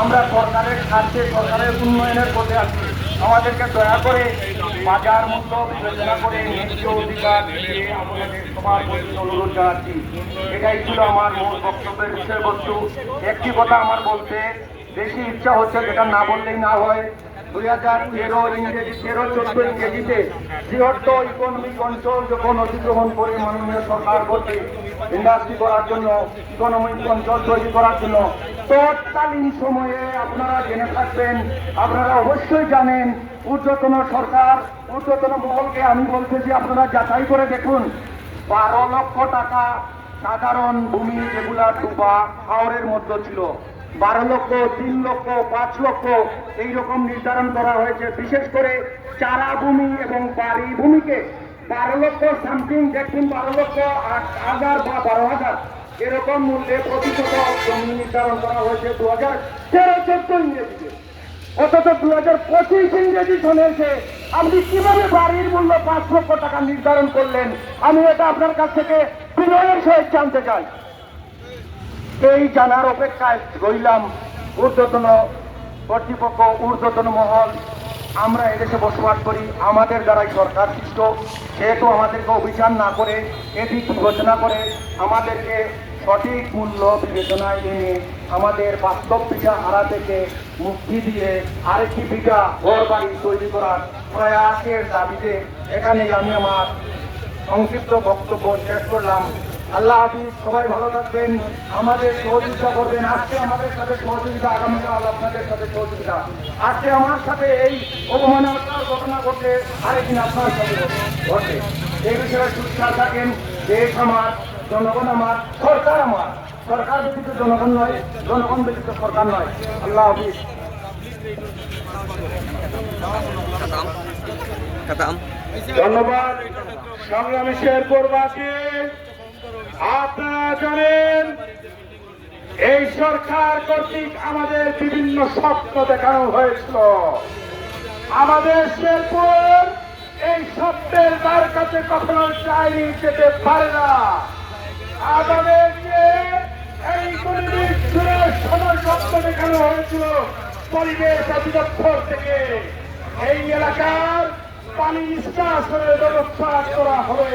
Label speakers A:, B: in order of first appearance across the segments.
A: আমরা সরকারের স্বার্থে সরকারের উন্নয়নের পথে আছি। আমাদেরকে দয়া করে বাজার মূল্য বিবেচনা করে ন্যায্য অধিকার অনুরোধ জানাচ্ছি। এটাই ছিল আমার মূল বক্তব্যের বিষয়বস্তু। একটি কথা আমার বলতে, বেশি ইচ্ছা হচ্ছে যেটা না বললেই না হয় দুই হাজার তেরো ইংরেজি তেরো চোদ্দ ইংরেজিতে বৃহত্তর ইকোনমিক অঞ্চল যখন অধিগ্রহণ করে মাননীয় সরকার বলছে ইন্ডাস্ট্রি করার জন্য ইকোনমিক অঞ্চল তৈরি করার জন্য, তৎকালীন সময়ে আপনারা জেনে থাকবেন, আপনারা অবশ্যই জানেন, ঊর্ধ্বতন সরকার, ঊর্ধ্বতন মহলকে আমি বলতেছি আপনারা যাচাই করে দেখুন, বারো লক্ষ টাকা সাধারণ ভূমি যেগুলা ডুবা হাওড়ের মধ্যে ছিল। বারো লক্ষ, তিন লক্ষ, পাঁচ লক্ষ এইরকম নির্ধারণ করা হয়েছে। বিশেষ করে চারা ভূমি এবং বাড়ি ভূমিকে বারো লক্ষ সামথিং দেখুন, বারো লক্ষ আট হাজার বা বারো হাজার এরকম মূল্যে প্রতি শতক জমি নির্ধারণ করা হয়েছে দু হাজার তেরো চোদ্দ ইংরেজিতে। অথচ দু হাজার পঁচিশ ইংরেজি চলেছে আপনি কীভাবে বাড়ির মূল্য পাঁচ লক্ষ টাকা নির্ধারণ করলেন? আমি এটা আপনার কাছ থেকে বিনয়ের সহিত জানতে চাই। এই জানার অপেক্ষায় রইলাম ঊর্ধ্বতন কর্তৃপক্ষ, ঊর্ধ্বতন মহল। আমরা এদেশে বসবাস করি, আমাদের দ্বারাই সরকার সৃষ্ট। সেহেতু আমাদেরকে অভিযান না করে, এদিক বিবেচনা করে আমাদেরকে সঠিক মূল্য বিবেচনায় এনে আমাদের বাস্তব পিঠা হারা থেকে মুক্তি দিয়ে আরেকটি পিঠা ঘর বাড়ি তৈরি করার প্রয়াসের দাবিতে এখানে আমি আমার সংক্ষিপ্ত বক্তব্য শেষ করলাম। আল্লাহ হাফিজ সবাই ভালো থাকবেন। আমাদের সহযোগিতা করবেন। আজকে আমাদের সাথে সহযোগিতা আগামীকাল আপনাদের সাথে সহযোগিতা। আজকে আমার সাথে এই অবমাননার ঘটনা ঘটে আরেকদিন আপনার সাথে ঘটে এই বিষয়ে সুস্থ থাকেন। দেশ আমার জনগণ আমার সরকার আমার। সরকার ব্যতীত জনগণ নয় জনগণ ব্যতীত সরকার নয়। আল্লাহ হাফিজ. ধন্যবাদ। সংগ্রামী শেরপুরবাসী। আপনারা জানেন, এই সরকার কর্তৃক আমাদের বিভিন্ন স্বপ্ন দেখানো হয়েছিল। আমাদের শেরপুর এই স্বপ্নের দ্বার কাছে কখনো চাইনি যেতে পারে না। আমাদেরকে এই জুড়ে সময় স্বপ্ন দেখানো হয়েছিল পরিবেশ অধিদপ্তর থেকে। এই এলাকার পানি নিষ্কাশনের ব্যবস্থা করা হবে।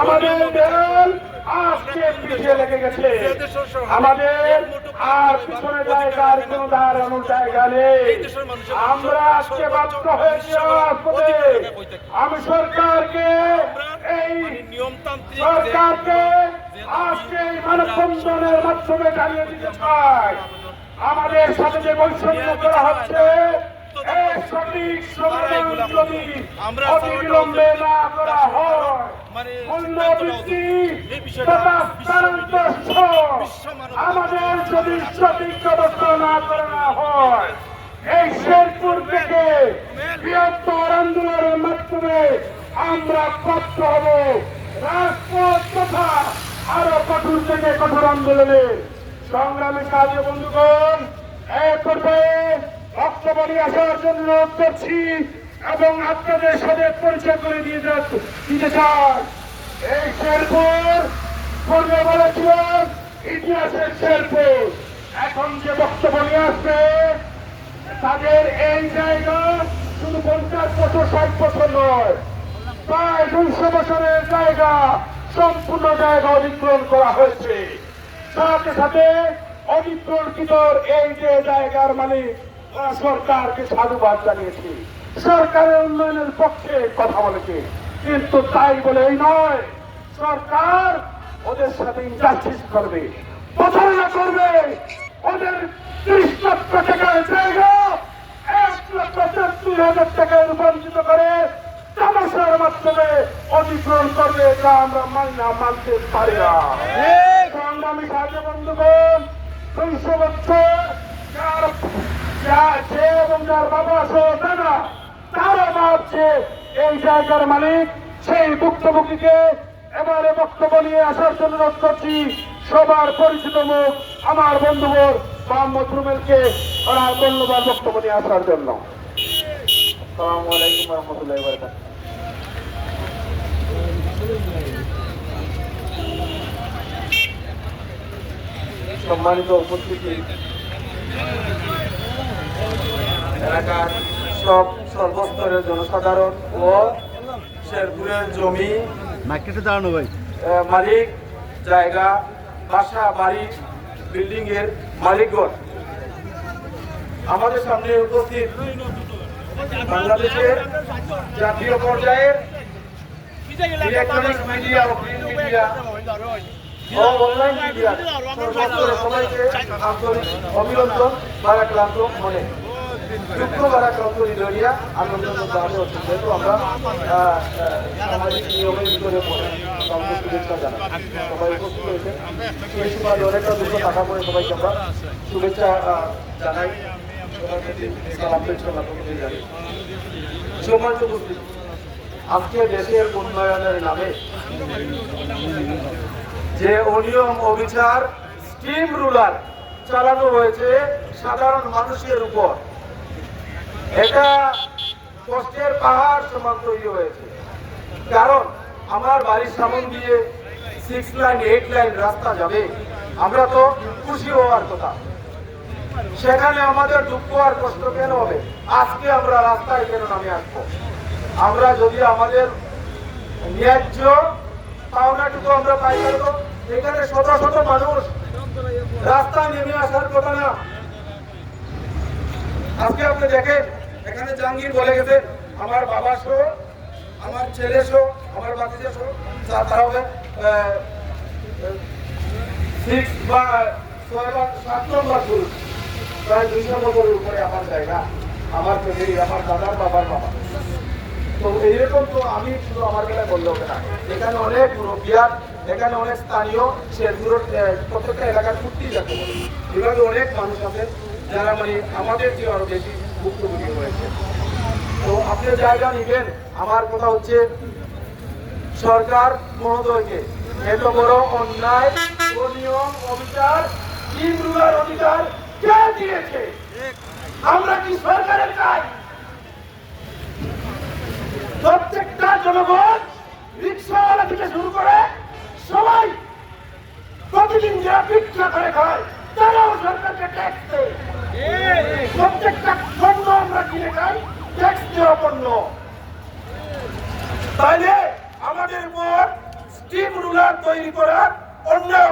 A: আমাদের দেয়াল আজকে পিছিয়ে লেগে গেছে। আমাদের আর পিছনে জায়গার কোন দাঁড়ানোর জায়গা নেই। আমরা আজকে বাধ্য হয়েছি আমি সরকারকে এই সরকারকে আজকে এই মাধ্যমে জানিয়ে দিতে চাই। আমাদের সাথে যে বৈষম্য করা হচ্ছে সঠিক যদি অবিলম্বে না করা হয়
B: মানে
A: মূল্যবৃদ্ধি
B: বিষয়টা
A: তথা স্থানান্তর আমাদের যদি সঠিক ব্যবস্থা না করা হয় এই শেরপুর থেকে বৃহত্তর আন্দোলনের মাধ্যমে আমরা প্রাপ্ত হব। রাজপথ তথা আরও কঠোর থেকে কঠোর আন্দোলনে সংগ্রামী কাজ বন্ধুগণ এক পর্যায়ে বক্তব্য আসার জন্য অনুরোধ করছি এবং আপনাদের সাথে পরিচয় করে দিয়ে দিতে চাই। এই শেরপুর পূর্বে বলেছিলাম ইতিহাসের শেরপুর। এখন যে বক্তব্য আসবে, তাদের এই জায়গা শুধু পঞ্চাশ বছর, ষাট বছর নয়, প্রায় দুইশো বছরের জায়গা, সম্পূর্ণ জায়গা অধিগ্রহণ করা হয়েছে। সাথে সাথে অধিগ্রহণকৃত এই যে জায়গার মালিক সরকারকে সাধুবাদ জানিয়েছে। সরকারের উন্নয়নের পক্ষে কথা বলেছে। কিন্তু তাই বলেই নয় সরকার ওদের সাথে ইনজাস্টিস করবে প্রতারণা করবে ওদের ত্রিশ লক্ষ টাকার জায়গা এক লক্ষ তেত্রিশ হাজার টাকায় রূপান্তরিত করে তামাশার মাধ্যমে অধিগ্রহণ করবে এটা আমরা মানি না মানতে পারি না। সংগ্রামী সাহায্য বন্ধুগণ দুইশো বছর
B: এই জায়গার সেই এবারে বক্তব্য নিয়ে আসার জন্য সবার পরিচিত আমার মূল্যবান বক্তব্য নিয়ে আসার জন্য। সম্মানিত উপস্থিতি। এলাকার সব সর্বস্তরের জনসাধারণ ও শেরপুরের জমি
A: মার্কেটে দাঁড়ানো ভাই।
B: মালিক জায়গা বাসা বাড়ি বিল্ডিং এর মালিকগণ। আমাদের সামনে উপস্থিত বাংলাদেশের জাতীয় পর্যায়ের ইলেকট্রনিক্স মিডিয়া ও প্রিন্ট মিডিয়া ও অনলাইন মিডিয়া সবাইকে আন্তরিক অভিনন্দন বারাক্রান্ত মনে। দুঃখ বারাক্রান্ত হৃদয়া আনন্দ জানাতে হচ্ছে যেহেতু আমরা সামাজিক নিয়মের ভিতরে পড়ে সবাইকে শুভেচ্ছা জানাই। সবাই উপস্থিত হয়েছে। টাকা করে সবাইকে আমরা শুভেচ্ছা জানাই। আজকে দেশের উন্নয়নের নামে যে অনিয়ম অবিচার, স্টিম রুলার চালানো হয়েছে সাধারণ মানুষের উপর। এটা কষ্টের পাহাড় সমান তৈরি হয়েছে। কারণ আমার বাড়ির সামন দিয়ে সিক্স লাইন এইট লাইন রাস্তা যাবে। আমরা তো খুশি হওয়ার কথা। সেখানে আমাদের দুঃখ আর কষ্ট কেন হবে? আজকে আমরা রাস্তায় কেন নামে আসব? আমরা যদি আমাদের ন্যায্য পাওনাটুকু আমরা পাই তো এখানে শত শত মানুষ রাস্তায় নেমে আসার কথা না। আজকে আপনি দেখেন এখানে জাহাঙ্গীর বলে গেছে আমার বাবা সহ আমার ছেলে সহ আমার বাচ্চা সহ তারা হবে সিক্স বা ছয় বা সাত নম্বর পুরুষ প্রায় দুইশো নম্বরের উপরে আমার জায়গা আমার ফ্যামিলি আমার দাদার বাবার বাবা। তো এইরকম তো আমি শুধু আমার বেলায় বললে হবে না। এখানে অনেক মুরব্বিয়ার এখানে অনেক স্থানীয় আহ, প্রত্যেকটা এলাকার যাকে বলে এভাবে অনেক মানুষ আছে যারা মানে আমাদের যে আরও বেশি তো আপনি জায়গা আমার কথা হচ্ছে, সরকার মহোদয়কে এত বড় অন্যায় অবিচার অধিকার কে দিয়েছে? আমরা কি সরকারের কাজ? প্রত্যেকটা জনগণ রিক্সাওয়ালা থেকে শুরু করে সবাই প্রতিদিন যারা ভিক্ষা করে খায়। সরকারকে ট্যাক্স দেয়, প্রত্যেকটা পণ্য আমরা ট্যাক্স দেওয়া পণ্য। তাইলে আমাদের উপর স্টিম রুলার তৈরি করার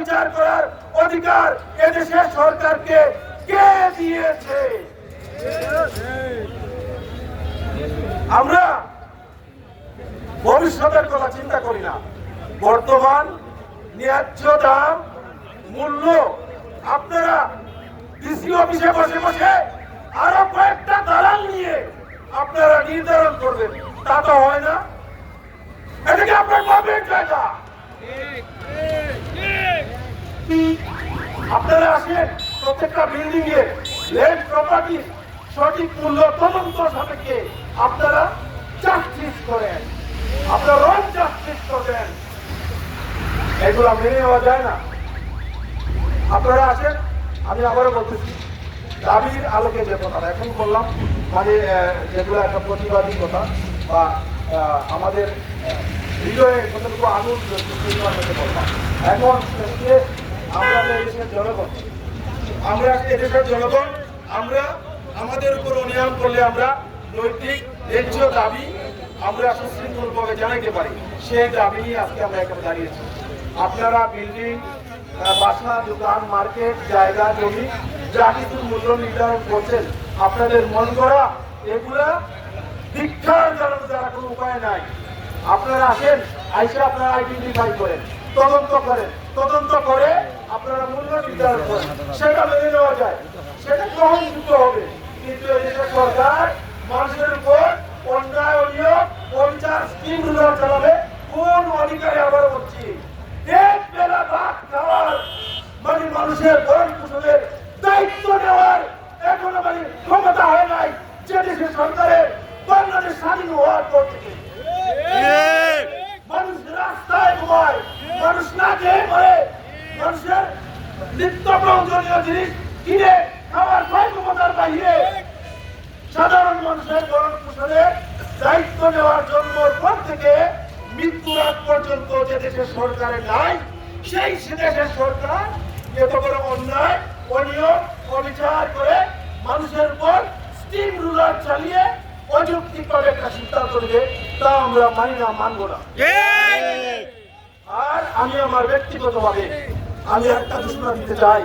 B: বিচার করার অধিকার এদেশের সরকারকে কে দিয়েছে? আমরা ভবিষ্যতের কথা চিন্তা করি না। বর্তমান ন্যায্য দাম, মূল্য আপনারা ডিসি অফিসে বসে বসে আরও কয়েকটা দালাল নিয়ে আপনারা নির্ধারণ করবেন। তা তো হয় না। এটা কি আপনার বাপের জায়গা। আপনারা আসেন প্রত্যেকটা বিল্ডিং এ। ল্যান্ড প্রপার্টি সঠিক মূল্য, তদন্ত সাপেক্ষে আপনারা জাস্টিস করেন। আপনারা রং জাস্টিস করবেন। এগুলো মেনে নেওয়া যায় না। আপনারা আসেন, আমি আবারও বলতেছি, দাবির আলোকে যে কথা, এখন বললাম মানে যেগুলো একটা প্রতিবাদী কথা, বা আমাদের হৃদয়ে কতটুকু আগুন বললাম। এখন আমরা এদেশের জনগণ, আমরা এদেশের জনগণ, আমরা আমাদের উপর অনিয়ম করলে আমরা নৈতিক, ন্যায্য দাবি আমরা সুশৃঙ্খলভাবে জানাইতে পারি। সেই দাবি আজকে আমরা এখানে দাঁড়িয়েছি। আপনারা বিল্ডিং বাসা, দোকান, মার্কেট, জায়গা, জমি, যা কিছু মূল্য নির্ধারণ করছেন, আপনাদের মন করা এগুলা দীক্ষার যারা কোনো উপায় নাই। আপনারা আসেন, আইসে আপনারা আইডেন্টিফাই করেন, তদন্ত করেন। তদন্ত করে আপনারা মূল্য নির্ধারণ করেন। সেটা মেনে নেওয়া যায়। সেটা গ্রহণযোগ্য হবে। কিন্তু এই সরকার মানুষের উপর অন্যায় অনিয়ম অবিচার চালাবে, কোন অধিকারে আবার বলছি এক বেলা ভাত খাওয়ার মানে মানুষের ভরণ পোষণের দায়িত্ব নেওয়ার এখনও মানে ক্ষমতা হয় নাই যে দেশের সরকারের, বাংলাদেশ স্বাধীন হওয়ার পর থেকে। মানুষ রাস্তায় ঘুমায়, মানুষ না খেয়ে মরে, মানুষের নিত্য প্রয়োজনীয় জিনিস কিনে খাবার ক্রয় ক্ষমতার বাহিরে সাধারণ মানুষের ভরণ পোষণের দায়িত্ব নেওয়ার জন্ম পর থেকে মৃত্যুর আগ পর্যন্ত যে দেশের সরকারে নাই, সেই সে দেশের সরকার এত বড় অন্যায়, অনিয়ম, অবিচার করে মানুষের উপর স্টিম রুলার চালিয়ে অযৌক্তিকভাবে একটা সিদ্ধান্ত নেবে তা আমরা মানি না, মানব না। আর আমি আমার ব্যক্তিগতভাবে আমি একটা ঘোষণা দিতে চাই।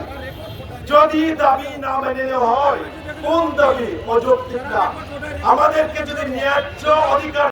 B: যদি দাবি না মেনে হয়, কোন দাবি? অযৌক্তিক না আমাদেরকে যদি ন্যায্য অধিকার